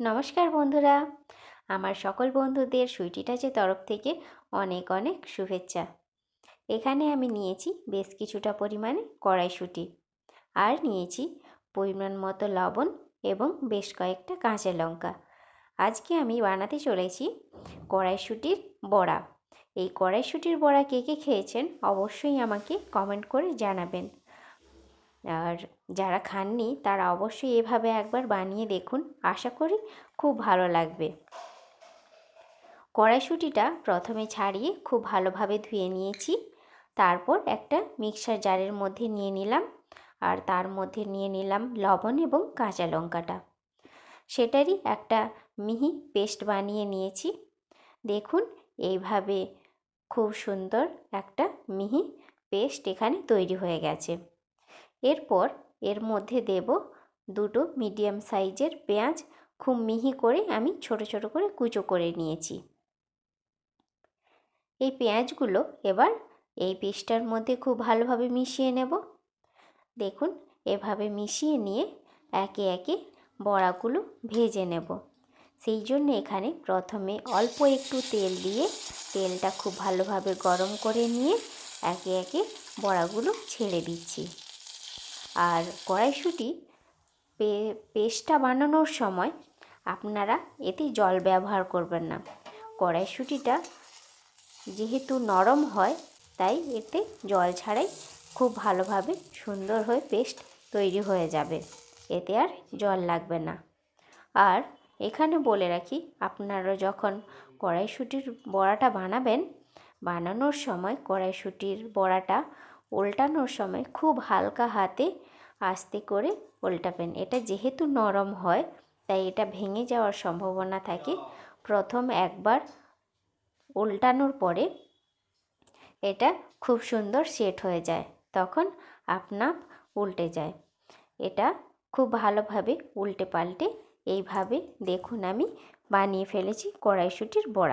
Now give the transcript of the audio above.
নমস্কার বন্ধুরা। আমার সকল বন্ধুদের সুইটি টাচের তরফ থেকে অনেক অনেক শুভেচ্ছা। এখানে আমি নিয়েছি বেশ কিছুটা পরিমাণে কড়াইশুঁটি আর নিয়েছি পরিমাণ মতো লবণ এবং বেশ কয়েকটা কাঁচা লঙ্কা। আজকে আমি বানাতে চলেছি কড়াইশুঁটির বড়া। এই কড়াইশুঁটির বড়া কে কে খেয়েছেন অবশ্যই আমাকে কমেন্ট করে জানাবেন। আর যারা খাননি, তারা অবশ্যই এভাবে একবার বানিয়ে দেখুন। আশা করি খুব ভালো লাগবে। কড়াইশুঁটিটা প্রথমে ছাড়িয়ে খুব ভালোভাবে ধুয়ে নিয়েছি। তারপর একটা মিক্সার জারের মধ্যে নিয়ে নিলাম। আর তার মধ্যে নিয়ে নিলাম লবণ এবং কাঁচা লঙ্কাটা। সেটারই একটা মিহি পেস্ট বানিয়ে নিয়েছি। দেখুন, এইভাবে খুব সুন্দর একটা মিহি পেস্ট এখানে তৈরি হয়ে গেছে। এরপর এর মধ্যে দেব দুটো মিডিয়াম সাইজের পেঁয়াজ, খুব মিহি করে আমি ছোট ছোট করে কুচো করে নিয়েছি। এই পেঁয়াজগুলো এবার এই পেস্টটার মধ্যে খুব ভালোভাবে মিশিয়ে নেব। দেখুন, এভাবে মিশিয়ে নিয়ে একে একে বড়াগুলো ভেজে নেব। সেই জন্য এখানে প্রথমে অল্প একটু তেল দিয়ে তেলটা খুব ভালোভাবে গরম করে নিয়ে একে একে বড়াগুলো ছেড়ে দিচ্ছি। আর কড়াইশুঁটি পেস্টটা বানানোর সময় আপনারা এতে জল ব্যবহার করবেন না। কড়াইশুঁটিটা যেহেতু নরম হয়, তাই এতে জল ছাড়াই খুব ভালোভাবে সুন্দর হয়ে পেস্ট তৈরি হয়ে যাবে। এতে আর জল লাগবে না। আর এখানে বলে রাখি, আপনারা যখন কড়াইশুঁটির বড়াটা বানাবেন, বানানোর সময় কড়াইশুঁটির বড়াটা উল্টানোর সময় খুব হালকা হাতে আস্তে করে উল্টাবেন এটা যেহেতু নরম হয়, তাই এটা ভেঙে যাওয়ার সম্ভাবনা থাকে। প্রথম একবার উল্টানোর পরে এটা খুব সুন্দর সেট হয়ে যায়, তখন আপনার উল্টে যায়। এটা খুব ভালোভাবে উল্টে পাল্টে এইভাবে দেখুন আমি বানিয়ে ফেলেছি কড়াইশুটির বড়া।